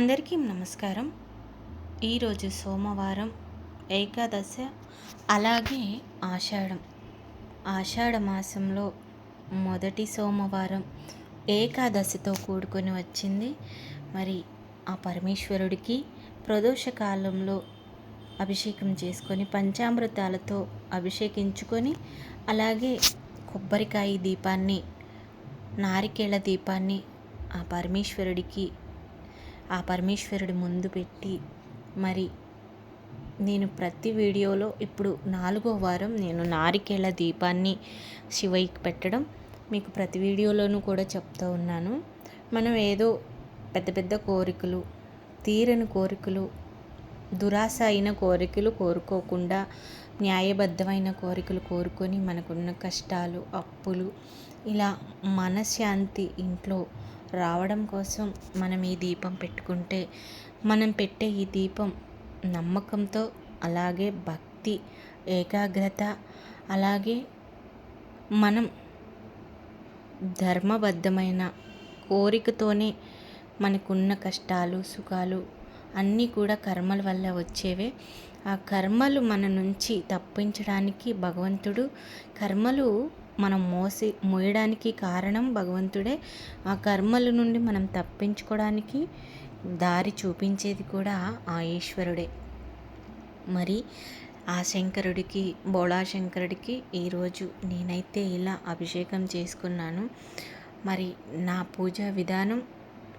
అందరికీ నమస్కారం. ఈరోజు సోమవారం ఏకాదశ అలాగే ఆషాఢం. ఆషాఢ మాసంలో మొదటి సోమవారం ఏకాదశితో కూడుకొని వచ్చింది. మరి ఆ పరమేశ్వరుడికి ప్రదోష కాలంలో అభిషేకం చేసుకొని పంచామృతాలతో అభిషేకించుకొని అలాగే కొబ్బరికాయ దీపాన్ని నారికేళ దీపాన్ని ఆ పరమేశ్వరుడికి ఆ పరమేశ్వరుడి ముందు పెట్టి మరి నేను ప్రతి వీడియోలో ఇప్పుడు నాలుగో వారం నేను నారికేళ దీపాన్ని శివయ్యకి పెట్టడం మీకు ప్రతి వీడియోలోనూ కూడా చెప్తూ ఉన్నాను. మనం ఏదో పెద్ద పెద్ద కోరికలు తీరని కోరికలు దురాశ అయిన కోరికలు కోరుకోకుండా న్యాయబద్ధమైన కోరికలు కోరుకొని మనకున్న కష్టాలు అప్పులు ఇలా మనశ్శాంతి ఇంట్లో రావడం కోసం మనం ఈ దీపం పెట్టుకుంటే మనం పెట్టే ఈ దీపం నమ్మకంతో అలాగే భక్తి ఏకాగ్రత అలాగే మనం ధర్మబద్ధమైన కోరికతోనే మనకున్న కష్టాలు సుఖాలు అన్నీ కూడా కర్మల వల్ల వచ్చేవే. ఆ కర్మలు మన నుంచి తప్పించడానికి భగవంతుడు కర్మలు మనం మోసి మోయడానికి కారణం భగవంతుడే. ఆ కర్మల నుండి మనం తప్పించుకోవడానికి దారి చూపించేది కూడా ఆ ఈశ్వరుడే. మరి ఆ శంకరుడికి బోళా శంకరుడికి ఈరోజు నేనైతే ఇలా అభిషేకం చేసుకున్నాను. మరి నా పూజా విధానం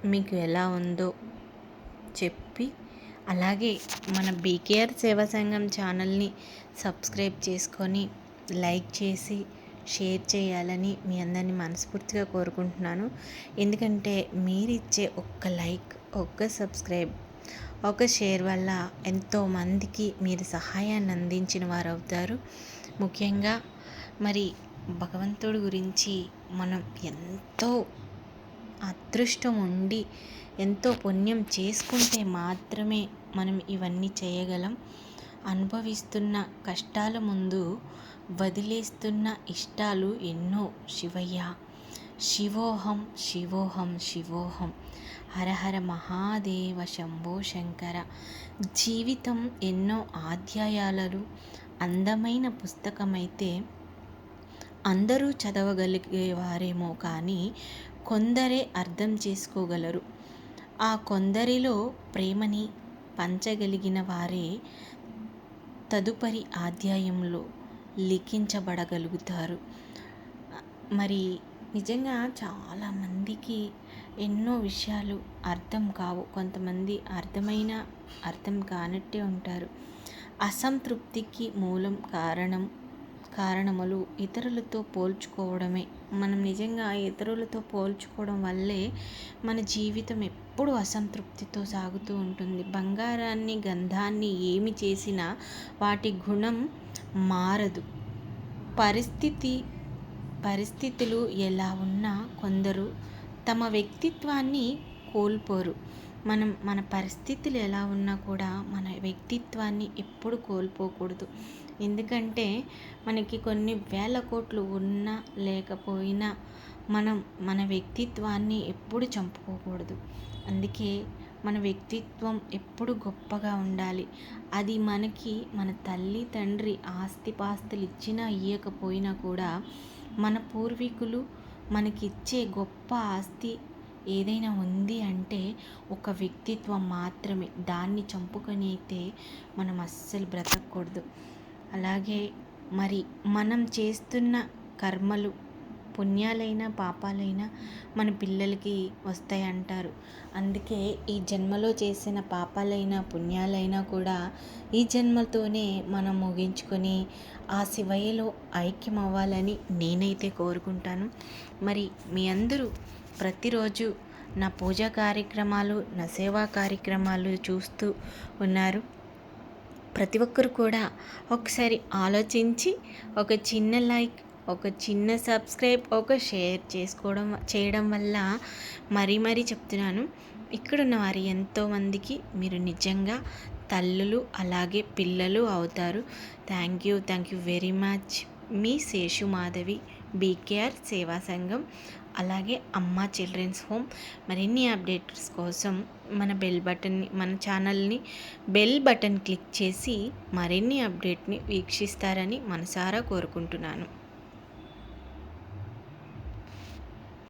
మీకు ఎలా ఉందో చెప్పి అలాగే మన బీకేఆర్ సేవా సంఘం ఛానల్ని సబ్స్క్రైబ్ చేసుకొని లైక్ చేసి షేర్ చేయాలని మీ అందరినీ మనస్ఫూర్తిగా కోరుకుంటున్నాను. ఎందుకంటే మీరిచ్చే ఒక్క లైక్ ఒక్క సబ్స్క్రైబ్ ఒక షేర్ వల్ల ఎంతోమందికి మీరు సహాయాన్ని అందించిన వారు అవుతారు ముఖ్యంగా మరి భగవంతుడి గురించి మనం ఎంతో అదృష్టం ఉండి ఎంతో పుణ్యం చేసుకుంటే మాత్రమే మనం ఇవన్నీ చేయగలం. అనుభవిస్తున్న కష్టాల ముందు వదిలేస్తున్న ఇష్టాలు ఎన్నో. శివయ్య శివోహం శివోహం శివోహం. హరహర మహాదేవ శంభో శంకర. జీవితం ఎన్నో అధ్యాయాలు అందమైన పుస్తకమైతే అందరూ చదవగలిగేవారేమో కానీ కొందరే అర్థం చేసుకోగలరు. ఆ కొందరిలో ప్రేమని పంచగలిగిన వారే తదుపరి అధ్యాయంలో లిఖించబడగలుగుతారు. మరి నిజంగా చాలామందికి ఎన్నో విషయాలు అర్థం కావు. కొంతమంది అర్థమైన అర్థం కానట్టే ఉంటారు. అసంతృప్తికి మూలం కారణం కారణములు ఇతరులతో పోల్చుకోవడమే. మనం నిజంగా ఇతరులతో పోల్చుకోవడం వల్లే మన జీవితం ఎప్పుడు అసంతృప్తితో సాగుతూ ఉంటుంది. బంగారాన్ని గంధాన్ని ఏమి చేసినా వాటి గుణం మారదు. పరిస్థితి పరిస్థితులు ఎలా ఉన్నా కొందరు తమ వ్యక్తిత్వాన్ని కోల్పోరు. మనం మన పరిస్థితులు ఎలా ఉన్నా కూడా మన వ్యక్తిత్వాన్ని ఎప్పుడు కోల్పోకూడదు. ఎందుకంటే మనకి కొన్ని వేల కోట్లు ఉన్నా లేకపోయినా మనం మన వ్యక్తిత్వాన్ని ఎప్పుడు చంపుకోకూడదు. అందుకే మన వ్యక్తిత్వం ఎప్పుడు గొప్పగా ఉండాలి. అది మనకి మన తల్లి తండ్రి ఆస్తిపాస్తులు ఇచ్చినా ఇయ్యకపోయినా కూడా మన పూర్వీకులు మనకిచ్చే గొప్ప ఆస్తి ఏదైనా ఉంది అంటే ఒక వ్యక్తిత్వం మాత్రమే. దాన్ని చంపుకొని అయితే మనం అస్సలు బ్రతకూడదు అలాగే మరి మనం చేస్తున్న కర్మలు పుణ్యాలైనా పాపాలైనా మన పిల్లలకి వస్తాయి అంటారు అందుకే ఈ జన్మలో చేసిన పాపాలైనా పుణ్యాలైనా కూడా ఈ జన్మతోనే మనం ముగించుకొని ఆ శివయ్యలో ఐక్యం అవ్వాలని నేనైతే కోరుకుంటాను. మరి మీ అందరూ ప్రతిరోజు నా పూజా కార్యక్రమాలు నా సేవా కార్యక్రమాలు చూస్తూ ఉన్నారు. ప్రతి ఒక్కరు కూడా ఒకసారి ఆలోచించి ఒక చిన్న లైక్ ఒక చిన్న సబ్స్క్రైబ్ ఒక షేర్ చేసుకోవడం చేయడం వల్ల మరీ మరీ చెప్తున్నాను. ఇక్కడున్న వారి ఎంతోమందికి మీరు నిజంగా తల్లులు అలాగే పిల్లలు అవుతారు. Thank you thank you very much. Me Seshu Madhavi. BKR Seva Sangham అలాగే అమ్మ చిల్డ్రన్స్ హోమ్. మరిన్ని అప్డేట్స్ కోసం మన బెల్ బటన్ని మన ఛానల్ని బెల్ బటన్ క్లిక్ చేసి మరిన్ని అప్డేట్ని వీక్షిస్తారని మనసారా కోరుకుంటున్నాను.